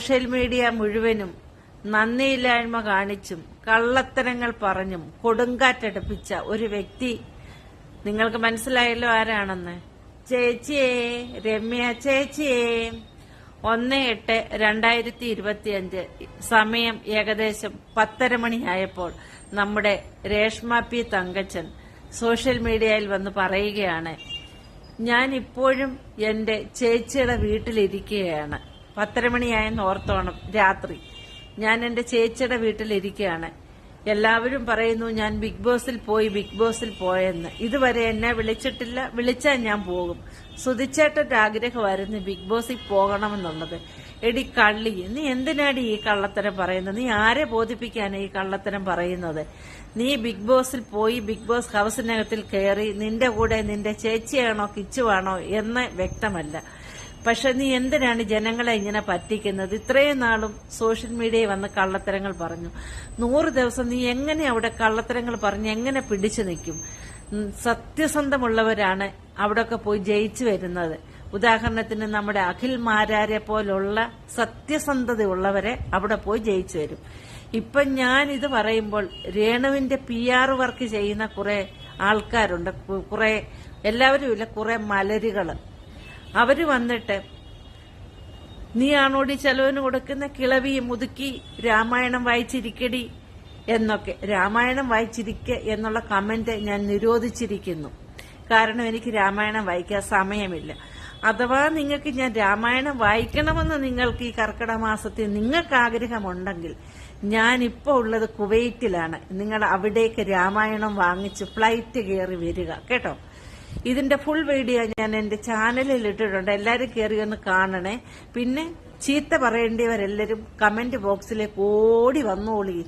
Social media മുഴുവനും നന്ദിയില്ലായ്മ കാണിച്ചും കള്ളത്തരങ്ങൾ പറഞ്ഞും കൊടുങ്കാറ്റടുപ്പിച്ച ഒരു വ്യക്തി. നിങ്ങൾക്ക് മനസ്സിലായല്ലോ ആരാണെന്ന്? ചേച്ചിയേ രമ്യ ചേച്ചിയേ. ഒന്ന് എട്ട് രണ്ടായിരത്തി ഇരുപത്തിയഞ്ച് സമയം ഏകദേശം പത്തര മണിയായപ്പോൾ നമ്മുടെ രേഷ്മ പി തങ്കച്ചൻ സോഷ്യൽ മീഡിയയിൽ വന്ന് പറയുകയാണ് ഞാൻ ഇപ്പോഴും എന്റെ ചേച്ചിയുടെ വീട്ടിലിരിക്കുകയാണ്. പത്തര മണിയായെന്ന് ഓർത്തോണം രാത്രി. ഞാൻ എന്റെ ചേച്ചിയുടെ വീട്ടിലിരിക്കുകയാണ് എല്ലാവരും പറയുന്നു ഞാൻ ബിഗ് ബോസിൽ പോയി ബിഗ് ബോസിൽ പോയെന്ന്. ഇതുവരെ എന്നെ വിളിച്ചിട്ടില്ല വിളിച്ചാൽ ഞാൻ പോകും. സുധിച്ചേട്ടന്റെ ആഗ്രഹമായിരുന്നു ബിഗ് ബോസിൽ പോകണമെന്നുള്ളത്. എടി കള്ളി നീ എന്തിനാടി ഈ കള്ളത്തരം പറയുന്നത്? നീ ആരെ ബോധിപ്പിക്കാനാണ് ഈ കള്ളത്തരം പറയുന്നത്? നീ ബിഗ് ബോസിൽ പോയി ബിഗ് ബോസ് ഹൗസിനകത്തിൽ കയറി നിന്റെ കൂടെ നിന്റെ ചേച്ചിയാണോ കിച്ചുവാണോ എന്ന് വ്യക്തമല്ല. പക്ഷെ നീ എന്തിനാണ് ജനങ്ങളെ ഇങ്ങനെ പറ്റിക്കുന്നത്? ഇത്രയും നാളും സോഷ്യൽ മീഡിയയിൽ വന്ന് കള്ളത്തരങ്ങൾ പറഞ്ഞു. നൂറ് ദിവസം നീ എങ്ങനെ അവിടെ കള്ളത്തരങ്ങൾ പറഞ്ഞ്? എങ്ങനെ പിടിച്ചു നിൽക്കും? സത്യസന്ധമുള്ളവരാണ് അവിടെയൊക്കെ പോയി ജയിച്ചു വരുന്നത്. ഉദാഹരണത്തിന് നമ്മുടെ അഖിൽ മാരാരെ പോലുള്ള സത്യസന്ധതയുള്ളവരെ അവിടെ പോയി ജയിച്ചു വരും. ഇപ്പൊ ഞാൻ ഇത് പറയുമ്പോൾ രേണുവിന്റെ പി ആർ വർക്ക് ചെയ്യുന്ന കുറെ ആൾക്കാരുണ്ട്. കുറെ എല്ലാവരും ഇല്ല കുറെ മലരുകൾ. അവർ വന്നിട്ട് നീ ആണോടി ചെലവിന് കൊടുക്കുന്ന കിളവി മുതുക്കി രാമായണം വായിച്ചിരിക്കടി? എന്നൊക്കെ. രാമായണം വായിച്ചിരിക്ക എന്നുള്ള കമന്റ് ഞാൻ നിരോധിച്ചിരിക്കുന്നു. കാരണം എനിക്ക് രാമായണം വായിക്കാൻ സമയമില്ല. അഥവാ നിങ്ങൾക്ക് ഞാൻ രാമായണം വായിക്കണമെന്ന് നിങ്ങൾക്ക് ഈ കർക്കിടക മാസത്തിൽ നിങ്ങൾക്ക് ആഗ്രഹമുണ്ടെങ്കിൽ ഞാൻ ഇപ്പോൾ ഉള്ളത് കുവൈറ്റിലാണ്. നിങ്ങൾ അവിടേക്ക് രാമായണം വാങ്ങിച്ച് ഫ്ലൈറ്റ് കയറി വരിക. കേട്ടോ? ഇതിന്റെ ഫുൾ വീഡിയോ ഞാൻ എന്റെ ചാനലിൽ ഇട്ടിട്ടുണ്ട്. എല്ലാരും കയറി ഒന്ന് കാണണേ. പിന്നെ ചീത്ത പറയേണ്ടിയവരെല്ലാരും കമന്റ് ബോക്സിലേക്ക് ഓടി വന്നോളി.